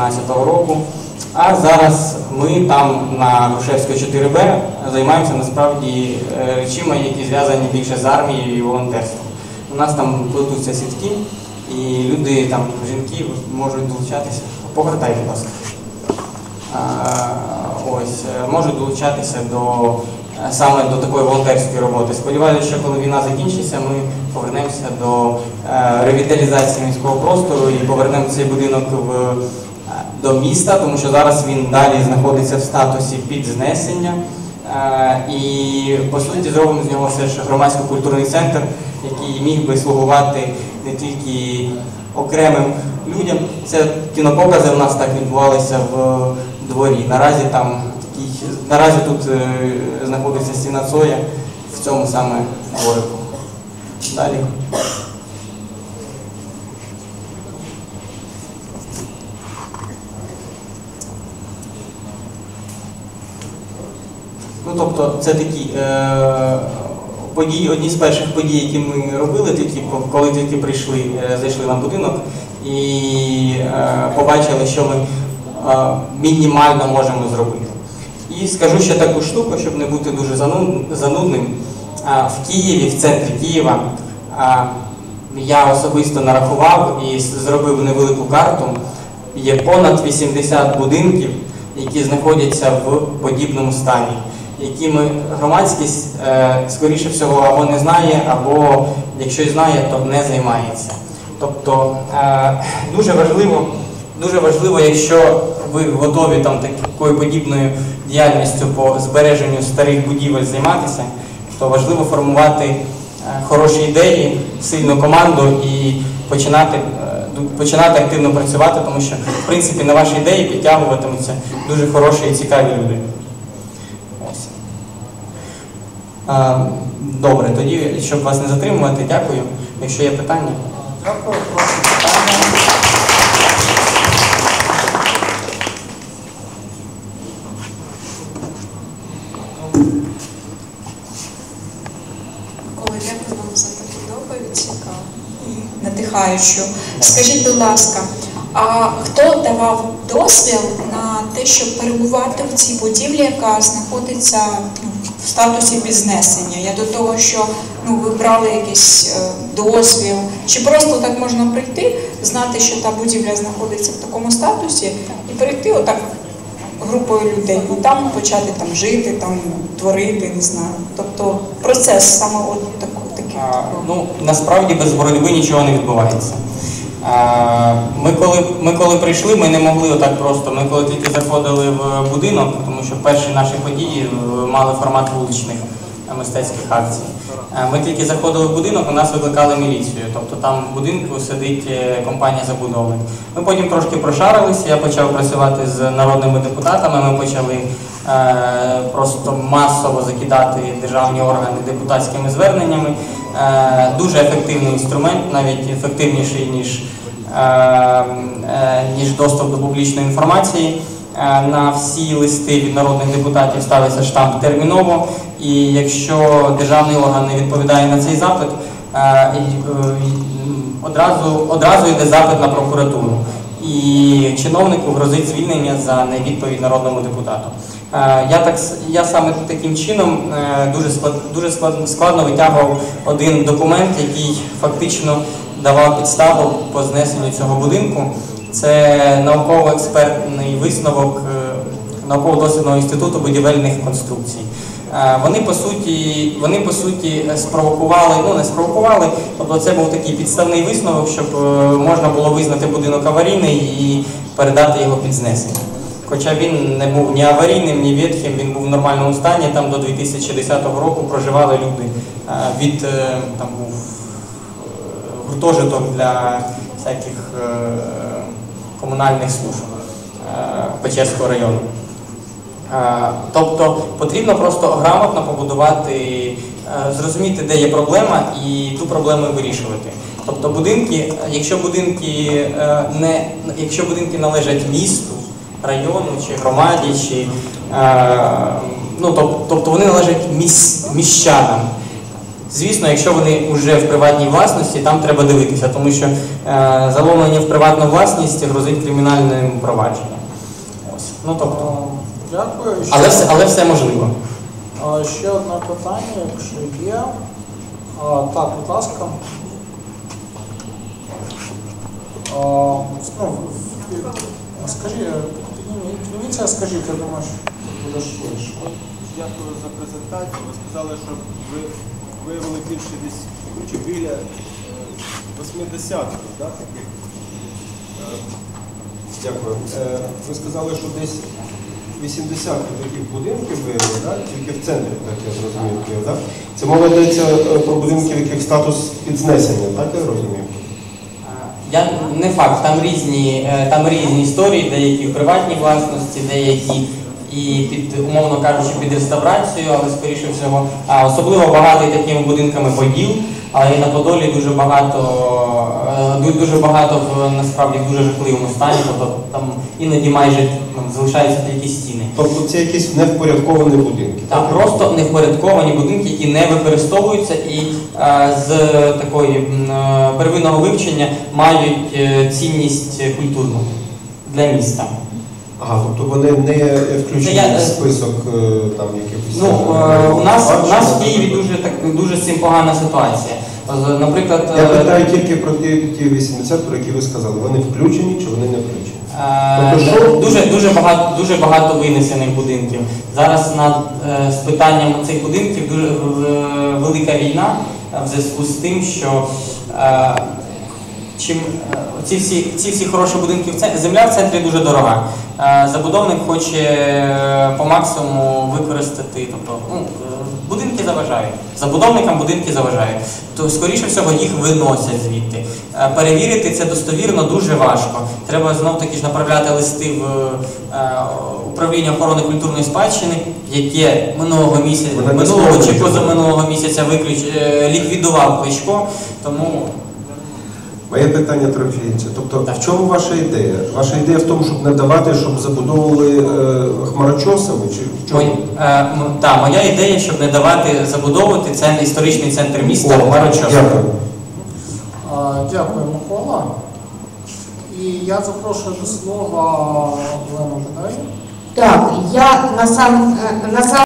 2013 року. А зараз ми там на Грушевського 4Б займаємося насправді е, речима, які зв'язані більше з армією і волонтерством. У нас там плетуться сітки, і люди, там, жінки можуть долучатися. Повертай, будь ласка. Ось, е, можуть долучатися до е, саме до такої волонтерської роботи. Сподіваюся, що коли війна закінчиться, ми повернемося до ревіталізації міського простору і повернемо цей будинок в, до міста, тому що зараз він далі знаходиться в статусі підзнесення. Е, І по суті зробимо з нього все ж громадсько-культурний центр, який міг би слугувати не тільки окремим людям. Це кінопокази в нас так відбувалися в дворі. Наразі там такий, наразі тут е, знаходиться стіна Цоя в цьому саме дворику. Далі. Ну, тобто, це такі е, події, одні з перших подій, які ми робили, тільки коли тільки прийшли, е, зайшли на будинок і е, побачили, що ми е, мінімально можемо зробити. І скажу ще таку штуку, щоб не бути дуже занудним. А, В Києві, в центрі Києва, а, я особисто нарахував і зробив невелику карту. Є понад 80 будинків, які знаходяться в подібному стані, якими громадськість, е, скоріше всього, або не знає, або якщо й знає, то не займається. Тобто е, дуже важливо, дуже важливо, якщо ви готові там такою подібною діяльністю по збереженню старих будівель займатися, то важливо формувати е, хороші ідеї, сильну команду і починати, починати активно працювати, тому що в принципі на ваші ідеї підтягуватимуться дуже хороші і цікаві люди. Ось. А, Добре, тоді, щоб вас не затримувати, дякую. Якщо є питання. Дякую. Коли дякую вам за таку доповідь цікаву і надихаючу. Скажіть, будь ласка, а хто давав дозвіл на те, щоб перебувати в цій будівлі, яка знаходиться в статусі бізнесення? Я до того, що ну, ви брали якийсь е, дозвіл, чи просто так можна прийти, знати, що та будівля знаходиться в такому статусі, і прийти отак групою людей і там почати там жити, там творити, не знаю. Тобто процес саме от такий. Ну, насправді без боротьби нічого не відбувається. Ми коли, ми коли прийшли, ми не могли отак просто. Ми коли тільки заходили в будинок, тому що перші наші події е, мали формат вуличних е, мистецьких акцій. Е, Ми тільки заходили в будинок, у нас викликали міліцію. Тобто там в будинку сидить компанія забудовник. Ми потім трошки прошарилися, я почав працювати з народними депутатами. Ми почали просто масово закидати державні органи депутатськими зверненнями. Е, дуже ефективний інструмент, навіть ефективніший ніж, е, е, ніж доступ до публічної інформації. Е, На всі листи від народних депутатів ставиться штамп терміново, і якщо державний орган не відповідає на цей запит, е, е, одразу, одразу йде запит на прокуратуру. І чиновнику грозить звільнення за невідповідь народному депутату. Е, Я так я саме таким чином е, дуже склад, дуже склад- складно витягував один документ, який фактично давав підставу по знесенню цього будинку. Це науково-експертний висновок е, науково-дослідного інституту будівельних конструкцій. Вони по суті, вони по суті спровокували, ну не спровокували, тобто це був такий підставний висновок, щоб можна було визнати будинок аварійний і передати його під знесення. Хоча він не був ні аварійним, ні ветхим, він був в нормальному стані. Там до 2010 року проживали люди. Від е, там був е, гуртожиток для всяких е, комунальних служб Печерського району. Тобто потрібно просто грамотно побудувати, зрозуміти, де є проблема, і ту проблему вирішувати. Тобто будинки, якщо будинки не якщо будинки належать місту, району чи громаді, чи е, ну тоб- тобто вони належать міс, міщанам, Звісно, якщо вони вже в приватній власності, там треба дивитися, тому що е, заломлення в приватну власність грозить кримінальним провадженням. Ось. Ну, тобто, Дякую. Ще, але, все, але все можливо. ще одне питання, якщо є. А, Так, будь ласка. А, ну, Скажи, піднімі- підніміться, скажіть, я думаю, що буде швидше. Дякую за презентацію. Ви сказали, що ви виявили більше десь ну, чи біля е, 80 да, таких. Е, Дякую. Е, Ви сказали, що десь 80 таких будинків виявили, да? тільки в центрі, так я зрозумів. Києва, Да? Це мова йдеться про будинки, в яких статус під знесення, так я розумію? Не факт, там різні, е, там різні історії, деякі в приватній власності, деякі і під, умовно кажучи, під реставрацію, але скоріше всього, а особливо багатий такими будинками поділ, але і на Подолі дуже багато, е, дуже багато в насправді в дуже жахливому стані, тобто там іноді майже залишаються тільки стіни. Тобто це якісь невпорядковані будинки. Там так? просто невпорядковані будинки, які не використовуються і е, з такої е, первинного вивчення мають е, цінність культурну для міста. Ага, тобто вони не включені я, е, в список е, там якихось. Ну е, у нас у нас в Києві дуже так дуже з цим погана ситуація. Наприклад, Я е, питаю тільки про ті, ті 80, про які ви сказали. Вони включені чи вони не включені? Е, Тобто? Дуже дуже багато дуже багато винесених будинків. Зараз над е, з питанням цих будинків дуже велика війна е, в зв'язку з тим, що е, чим е, ці всі ці всі хороші будинки в земля в центрі дуже дорога. Е, Забудовник хоче по максимуму використати, тобто ну, будинки заважають. Забудовникам будинки заважають. То скоріше всього їх виносять звідти. Е, Перевірити це достовірно дуже важко. Треба знов таки ж направляти листи в е, управління охорони культурної спадщини, яке минулого місяця, минулого чи позаминулого місяця виключ е, ліквідував Кличко. Тому Моє питання трохи інше. Тобто, Так. в чому ваша ідея? Ваша ідея в тому, щоб не давати, щоб забудовували е, хмарочосами? Чи в чому? Мой- е, м- та, моя ідея, щоб не давати забудовувати центр, історичний центр міста О, Хмарочос. Дякую. А, Дякую, Микола. І я запрошую до слова Олену Бедай. Так, я на сам, е, на сам